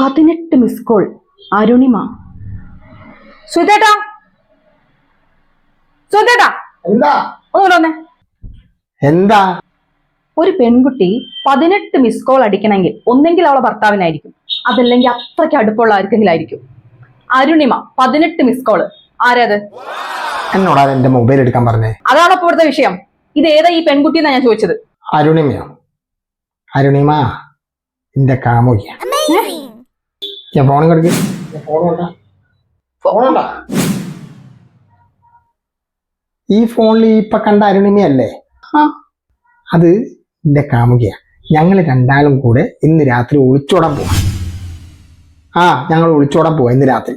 പതിനെട്ട് missed call Arunima. സുധേട്ടാ സുധേട്ടാ എന്താ? ഒന്നുകൂടെ എന്താ? ഒരു പെൺകുട്ടി പതിനെട്ട് മിസ് കോൾ അടിക്കണമെങ്കിൽ ഒന്നെങ്കിൽ അവളെ ഭർത്താവിനായിരിക്കും. അതല്ലെങ്കിൽ അത്രയ്ക്ക് അടുപ്പമുള്ള ആർക്കെങ്കിലും ആയിരിക്കും. അരുണിമ പതിനെട്ട് മിസ് കോൾ ആരത് എന്നോടാ എന്റെ മൊബൈൽ എടുക്കാൻ പറഞ്ഞേ? അതാണ് അപ്പൊ ഇവിടുത്തെ വിഷയം. ഇത് ഏതാ ഈ പെൺകുട്ടി എന്നാ ഞാൻ ചോദിച്ചത്? അരുണിമയോ? അരുണിമ എന്റെ കാമുകിയ. ഞാൻ ഫോൺ കിടക്കും. ഫോണുണ്ടാ ഈ ഫോണിൽ ഇപ്പൊ കണ്ട അരുണിമയല്ലേ അത് എന്റെ കാമുകിയ. ഞങ്ങൾ രണ്ടാളും കൂടെ ഇന്ന് രാത്രി ഒളിച്ചോടാൻ പോവാ. ആ ഞങ്ങൾ ഒളിച്ചോടാൻ പോവാ ഇന്ന് രാത്രി.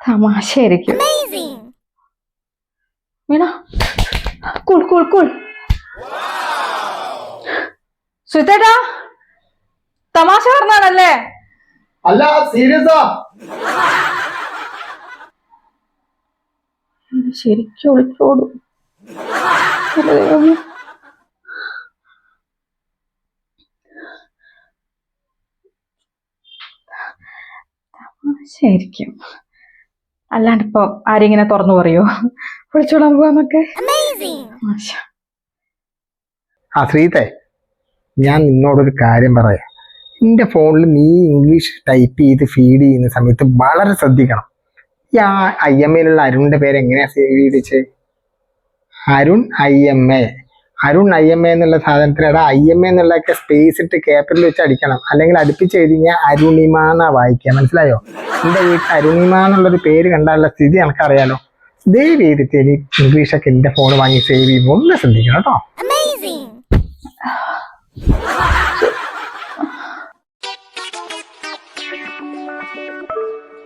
തമാശയായിരിക്കും. വീണ. Cool cool cool. സുധേട്ടാ തമാശ പറഞ്ഞാണല്ലേ അല്ല സീരിയസാ. ശരിക്കും ഒളിച്ചോടും ശരിക്കും അല്ലാണ്ട് ഇപ്പൊ ആരെങ്കിലും തുറന്നു പറയോ? വിളിച്ചോളാൻ പോവാന്നൊക്കെ. ആ ശ്രീതേ ഞാൻ നിന്നോടൊരു കാര്യം പറയാം. എന്റെ ഫോണിൽ നീ ഇംഗ്ലീഷ് ടൈപ്പ് ചെയ്ത് ഫീഡ് ചെയ്യുന്ന സമയത്ത് വളരെ ശ്രദ്ധിക്കണം. ഈ ആ ഐ എം എയിലുള്ള അരുണിന്റെ പേര് എങ്ങനെയാ save ചെയ്തിച്ച്? Arun I M A. Arun I M A എന്നുള്ള സാധനത്തിലടാ ഐ എം എ എന്നുള്ളതൊക്കെ സ്പേസ് ഇട്ട് ക്യാപിറ്റൽ വെച്ച് അടിക്കണം. അല്ലെങ്കിൽ അടുപ്പിച്ച് എഴുതി കഴിഞ്ഞാൽ അരുണിമ എന്നാ വായിക്കുക. മനസ്സിലായോ? എന്റെ വീട്ടിൽ അരുണിമ എന്നുള്ളൊരു പേര് കണ്ടാലുള്ള സ്ഥിതി എനിക്കറിയാലോ. ദയവ് ചെയ്തിട്ട് ഇനി ഇംഗ്ലീഷൊക്കെ എന്റെ ഫോൺ വാങ്ങി സേവ് ചെയ്യുമ്പോൾ ഒന്ന് ശ്രദ്ധിക്കണം കേട്ടോ.